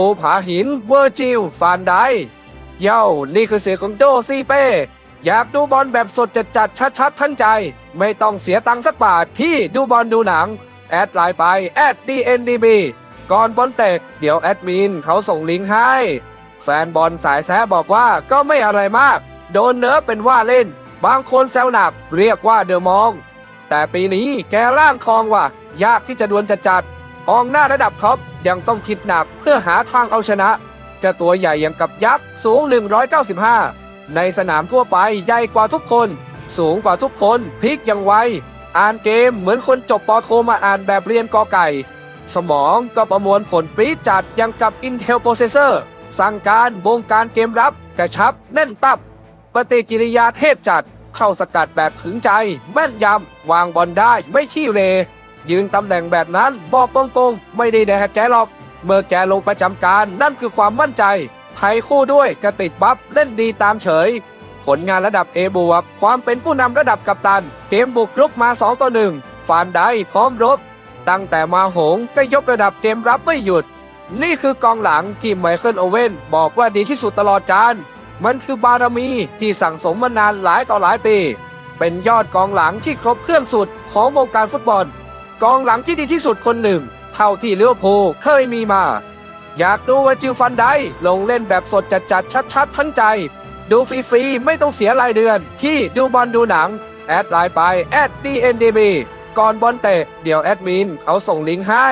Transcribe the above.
ภูผาหิน เวอร์จิลฟานไดเย้านี่คือเสียงของโดซีเป้ อยากดูบอลแบบสดจัดจัดชัดชัดๆทันใจ ไม่ต้องเสียตังค์สักบาทพี่ดูบอลดูหนัง แอดไลน์ไปแอด DNDB ก่อนบอลเตะเดี๋ยวแอดมินเขาส่งลิงก์ให้ แฟนบอลสายแซะบอกว่าก็ไม่อะไรมาก โดนเนิร์ฟเป็นว่าเล่น บางคนแซวหนักเรียกว่าเดอมอง แต่ปีนี้แกร่างทองว่ะยากที่จะดวลจะจัด กองหน้าระดับท็อปยังต้องคิดหนักเพื่อหาทางเอาชนะจะตัวใหญ่อย่างกับยักษ์สูง 195 ในสนามทั่วไปใหญ่กว่าทุกคน สูงกว่าทุกคนพลิกอย่างไว อ่านเกมเหมือนคนจบปอโทมาอ่านแบบเรียนกอไก่ สมองก็ประมวลผลปรีจัดอย่างกับ Intel Processor สั่งการบงการเกมรับ กระชับแน่นตับ ปฏิกิริยาเทพจัด เข้าสกัดแบบถึงใจ แม่นยำ วางบอลได้ไม่ขี้เหร ยืนตำแหน่งแบบนั้น บอกตรงๆ ไม่ได้แดกแกหรอก เมื่อแกลงประจำการนั่นคือความมั่นใจไทยคู่ด้วยกระติดบัฟเล่นดีตามเฉย ผลงานระดับ A บวกความเป็นผู้นำระดับกัปตัน เกมบุกรุกมา 2 ต่อ 1 ฟานได้พร้อมรบ ตั้งแต่มาหงก็ยกระดับเกมรับไม่หยุด นี่คือกองหลังที่ไมเคิลโอเว่นบอกว่าดีที่สุดตลอดจานมันคือบารมีที่สั่งสมมานานหลายต่อหลายปี เป็นยอดกองหลังที่ครบเครื่องสุดของวงการฟุตบอล กองหลังที่ดีที่สุดคนหนึ่ง เท่าที่เลี้ยวภูลเคยมีมา อยากดูว่าจิวฟันได้ลงเล่นแบบสดจัดๆชัด ๆ ทั้งใจ ดูฟรีๆไม่ต้องเสียรายเดือน ที่ดูบอลดูหนัง แอดไลน์ไปแอดดีเอ็นดีบีก่อนบอลเตะเดี๋ยวแอดมินเขาส่งลิงก์ให้